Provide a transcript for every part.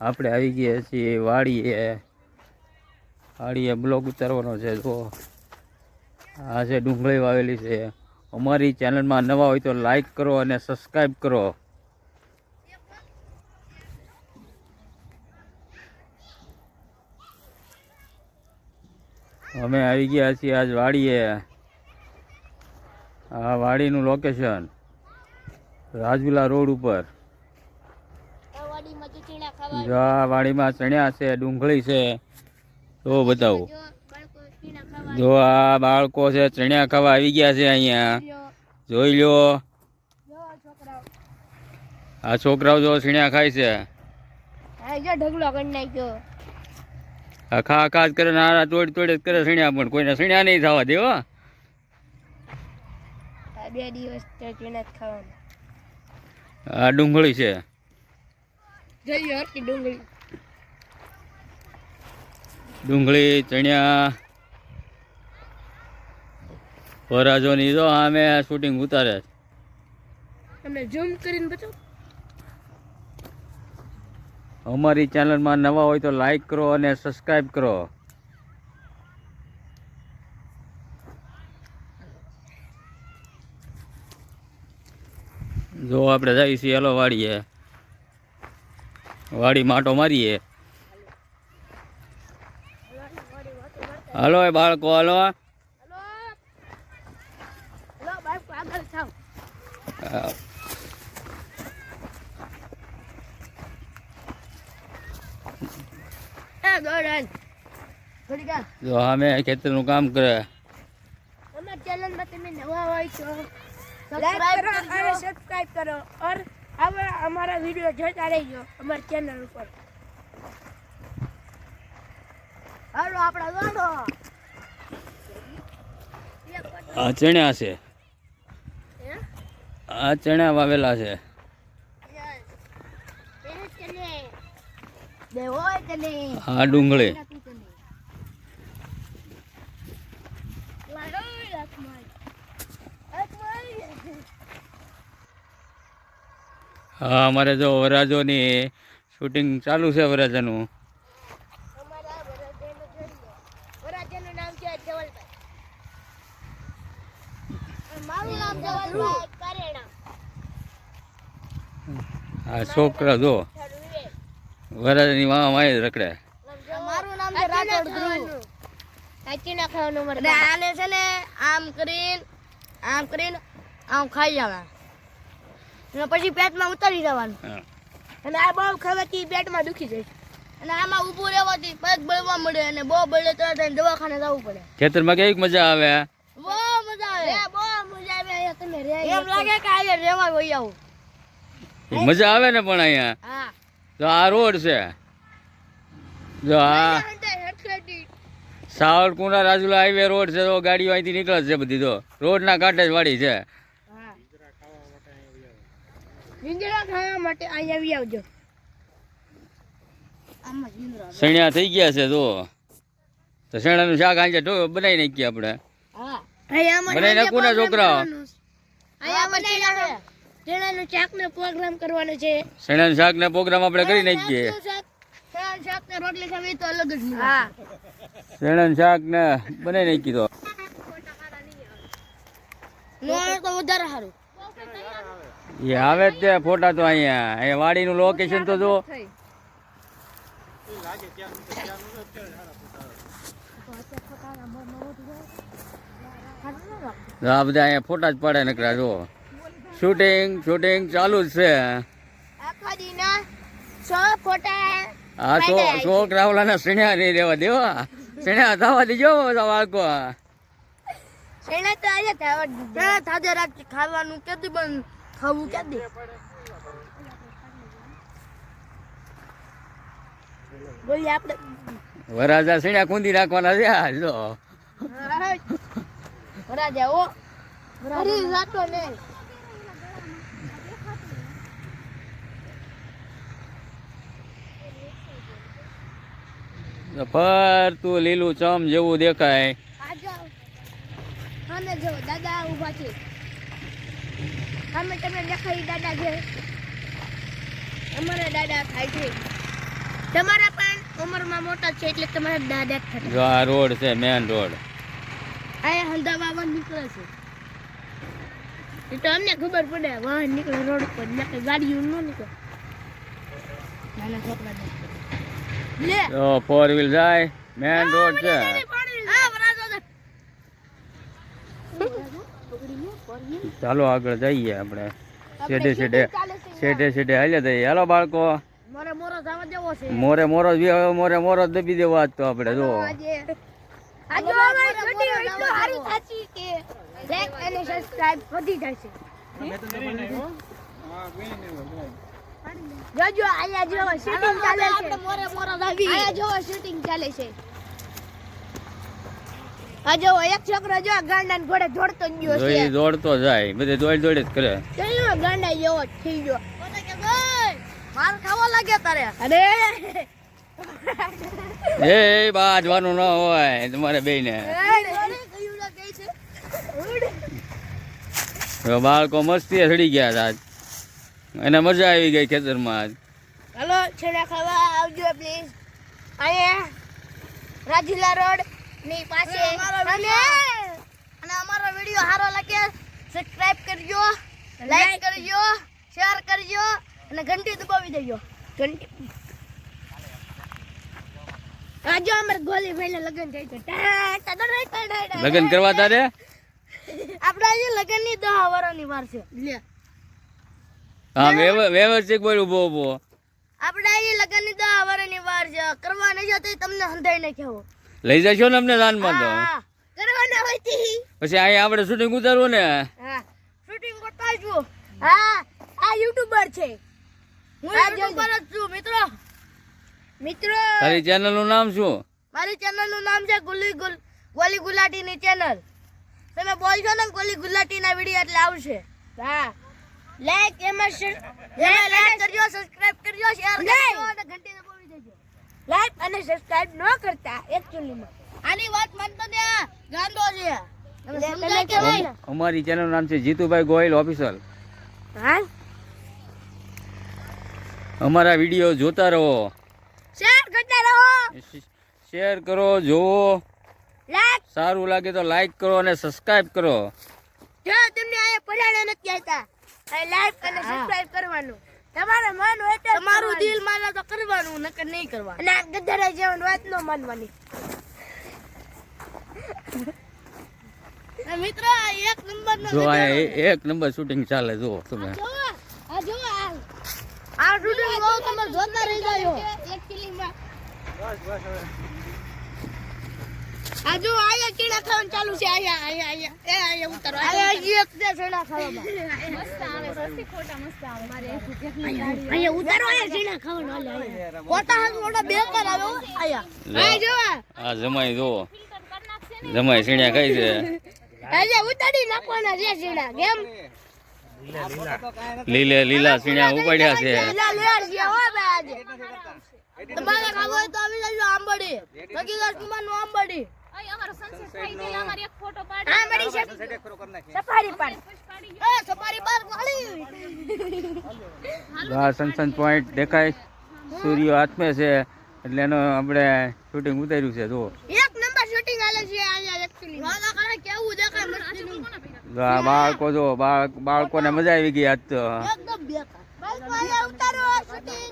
આપણે આવી ગયા છીએ વાડીએ. વાડીએ બ્લોક ઉતારવાનો છે તો આ છે ડુંગળી વાવેલી છે. અમારી ચેનલમાં નવા હોય તો લાઈક કરો અને સબસ્ક્રાઈબ કરો. અમે આવી ગયા છીએ આજ વાડીએ. આ વાડીનું લોકેશન રાજુલા રોડ ઉપર. જો વાડીમાં ચણ્યા છે ડુંગળી છે. તો બતાવું. જો આ બાળકો છે ચણ્યા ખાવા આવી ગયા છે અહીંયા. જોઈ લ્યો આ છોકરાઓ. જો ચણ્યા ખાય છે. આખા જો ઢગલો કરી નાખ્યો. આ ખા ખા જ કરે ને તોડી તોડ જ કરે ચણ્યા પણ કોઈને ચણ્યા નહીં થવા દેવા બે દિવસ આ ડુંગળી છે. જોઈએ હરકી ડુંગળી. ડુંગળી ચણ્યા વરાજોની જો આમે શૂટિંગ ઉતારે છે. ઝૂમ કરીને બતાવો. અમારી ચેનલમાં નવા હોય તો લાઈક કરો અને સબસ્ક્રાઈબ કરો. જો આપણે જઈએ છીએ હલો વાડીએ વાડી માટો મારીએ હાલો એ બાળકો હાલો. હલો હલો બાળકો આગળ થાવ આ એ દોડન ઘડી કા જો અમે ખેતરનું કામ કરે. અમારા ચેનલમાં તમે નવા હોય તો સબસ્ક્રાઇબ કરો અને સબસ્ક્રાઇબ કરો. और આવા અમારા વીડિયો જોતા રહીજો અમારી ચેનલ ઉપર. હાલો આપણા દોડો આ ચણ્યા છે. આ ચણ્યા વાવેલા છે. હા ડુંગળી. હા અમારે જો વરાજોની શૂટિંગ ચાલુ છે વરાજાનું અમારા વરાજાનું જોઈ લો. વરાજાનું નામ છે ધવલભાઈ. અને મારું નામ ધવલભાઈ કરેણા. આ છોકરા જો વરાજાની મા માય રખડે મારું નામ છે રાઠોડ ધ્રુવ. કાચીના ખાવાનું મારે આને છે ને આમ કરીને આમ કરીને આમ ખાઈ જવા અને પછી પેટમાં ઉતારી જવાનું. અને આ બહુ ખાવાથી પેટમાં દુખી જાય. અને આમાં ઊભું રહેવાથી પેટ બળવા મળે અને બહુ બળે તો તેને દવાખાને જવું પડે. ખેતરમાં કેવી મજા આવે બહુ મજા આવે. બહુ મજા આવે. અહીંયા તમે રહે એમ લાગે કે અહીંયા રહેવા હોય આવું. મજા આવે ને પણ અહીંયા? તો આ રોડ છે. જો આ સાવરકુંડા રાજુલા હાઈવે રોડ છે તો ગાડીઓ અહીંથી નીકળે છે બધી તો રોડના કાંઠે જ વાડી છે. જીંજરા ખાવા માટે અહીં આવી આવજો. સણિયા થઈ ગયા છે જો તો સણાનું શાક આજે બનાવી નાખીએ આપણે. બનાવી નાખું ને છોકરા ચણાનું શાક નો પ્રોગ્રામ કરવાનો છે. સણાનું શાક ને પ્રોગ્રામ આપણે કરી નાખીએ. ચણાનું શાક ને રોટલી ખાવી તો અલગ જ હા. સણાનું શાક ને બનાવી નાખી તો નોળ તો વધારે સારું એ આવે જ તે ફોટા તો અહીંયા. એ વાડીનું લોકેશન તો જો. આ બધા અહીંયા ફોટા જ પડે નકરા જો. શૂટિંગ શૂટિંગ ચાલુ જ છે. હા તો ફોટા આ તો નહીં રેવા દેવા. સણ્યા થવા દેજો બાળકો. શેણા તો આજે ખાવાનું કેદી બંધ ખાવું દે? બોલી આપણે વરાજા સણ્યા કુંદી નાખવાના છે આ જો. વરાજા ઓ ફરી જાતો ને. ફરતું લીલું ચમ જેવું દેખાય. દાદા ઊભા છે. સામે તમે દેખાય દાદા છે અમારા દાદા થાય છે. તમારા પણ ઉંમરમાં મોટા છે એટલે તમારા દાદા થાય. જો આ રોડ છે મેન રોડ. અહીંયા હંધા વાવન નીકળે છે. એ તો અમને ખબર પડે વાહન નીકળે રોડ પર નકર ગાડીઓ ન નીકળે. નાના છોકરા લે. ફોર વ્હીલ જાય મેન રોડ છે હા વરાજો છે ચાલો આગળ જઈએ આપણે. શેડે શેડે શેડે શેડે હાલ્યા જઈએ. હાલો બાળકો. મોરે મોરો જવા દેવો છે. મોરે મોરો મોરે મોરો દબી દેવો આજ તો આપણે જો. આજે આજે અમારી ઘટી એટલું સારું થાચી કે લાઈક અને સબસ્ક્રાઇબ વધી જાય છે જોજો આયા જો શૂટિંગ ચાલે છે. મોરે મોરો દબી આયા જો શૂટિંગ ચાલે છે. આ જો એક છોકરો જો ગાંડા ઘોડે દોડતો જ ગયો છે. દોડતો જાય બધે દોડ દોડ જ કરે. જોયું ગાંડા જેવો થઈ ગયો. માર ખાવા લાગે તારે. અરે! એ બા જવાનું ન હોય તમારે બેને બાળકો મસ્તી ચડી ગયા હતા. એને મજા આવી ગઈ ખેતરમાં. આજ હલો છેડા ખાવા આવજો પ્લીઝ અહીંયા રાજીલા રોડ. ની પાસે અને અને અમારો વિડિયો સારો લાગે સબસ્ક્રાઇબ કરજો લાઈક કરજો શેર કરજો અને ઘંટી દબાવી દેજો. ઘંટી આજો અમાર ગોલી ભાઈને લગન થઈ છે. લગન કરવા તારે? આપણા આજે લગનની દહ વર્ષની વાર છે. લે. હા વ્યવ- વ્યવસ્થિત બોલ ઊભો ઊભો આપણે આજે લગનની દહ વર્ષની વાર છે કરવા નહીં જતી તમને સંધાઈ ને કેવો લઈ જશો ને અમને દાનમાં તો? કરવાના હોય પછી અહીં આપણે શૂટિંગ ઉતારવું ને? હા. શૂટિંગ કરતા છું હા આ યુટ્યુબર છે. હું યુટ્યુબર જ છું મિત્રો. મિત્રો. તારી ચેનલનું નામ શું? મારી ચેનલનું નામ છે ગુલી ગુલ ગોલી ગુલાટી ની ચેનલ તમે બોલશો ને ગોલી ગુલાટી ના વીડિયો એટલે આવશે. હા. લાઈક એમાં લાઈક કરજો સબસ્ક્રાઇબ કરજો શેર કરજો અને ઘંટી લાઈક અને સબસ્ક્રાઇબ ન કરતા એકચ્યુઅલી માં. આની વાત માનતો ને ગાંડો છે. અમારી ચેનલ નામ છે જીતુભાઈ ગોયલ ઓફિસર હા? અમારા વીડિયો જોતા રહો. શેર કરતા રહો. શેર કરો જોવો લાઈક સારું લાગે તો લાઈક કરો અને સબસ્ક્રાઇબ કરો. જો તમને અહીંયા પડાડે નથી આવતા લાઈક અને સબસ્ક્રાઇબ કરવાનું. તમારે મન હોય તો તમારું દિલ માને તો કરવાનું નકર નહીં કરવાનું. અને આ ગધેડા જેવન વાત ન માનવાની. મિત્રો એક નંબર નો જો આ એક નંબર શૂટિંગ ચાલે જો તમે. આ જો આ આ. શૂટિંગ બહુ તમે જોતા રહી જાયો એક ફિલ્મમાં આ જો આયા ખાવાનું ચાલુ છે આયા આયા આયા. એ આયા ઉતારો. આયા હજી એક દે સોડા ખાવામાં. અહીંયા ઉતારો આયા સીણા ખાવાનું આલે આયા. ખોટા હાથ મોટા બેકાર આવે આયા. આ જો આ. જમાઈ જો જમાઈ સીણ્યા કઈ છે. આયા ઉતારી નાખવાના છે સીણા કેમ? લીલે લીલા સીણ્યા ઉપાડ્યા છે. લીલા લેર છે હો બે તમારે ખાવો હોય તો આવી જજો આંબડી હકીકત કુમારનું આંબડી આંબડી છે સફારી પાર્ક એ સફારી પાર્ક વાળી. આ સનસન પોઈન્ટ દેખાય. સૂર્ય હાથમે છે એટલે એનો આપણે શૂટિંગ ઉતાર્યું છે જો એક નંબર શૂટિંગ આલે છે આયા એક્ચ્યુઅલી વાલા કરે કેવું દેખાય મસ્તીનું? જો બાળકો જો બાળકોને મજા આવી ગઈ આજ તો એકદમ બેકાર. બાળકો આયા ઉતારો શૂટિંગ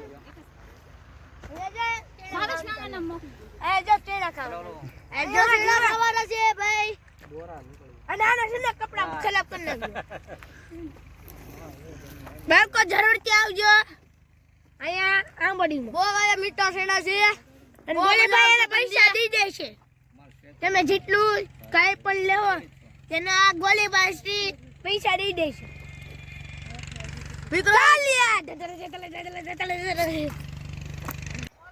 એ જો ચેડા ખાવા. એ જો ચેડા ખાવાના છે ભાઈ. અને આના છે ને કપડા ખરાબ કરી નાખ્યો બાળકો જરૂરથી આવજો. અહીંયા આંબડીમાં. બહુ આયા મીઠા શેણા છે. અને ગોલીભાઈ એને પૈસા દઈ દે છે તમે જેટલું કાંઈ પણ લેવો તેના આ ગોલીબાજથી પૈસા દઈ દે છે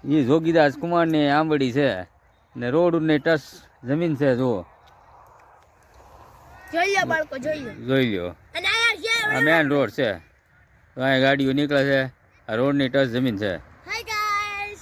એ જોગીદાસ કુમારની આંબડી છે. ને રોડ ને ટચ જમીન છે જુઓ. જોઈ લો બાળકો જોઈ જોઈ આ મેન રોડ છે. તો અહીંયા ગાડીઓ નીકળે છે. આ રોડની ટચ જમીન છે. Hi guys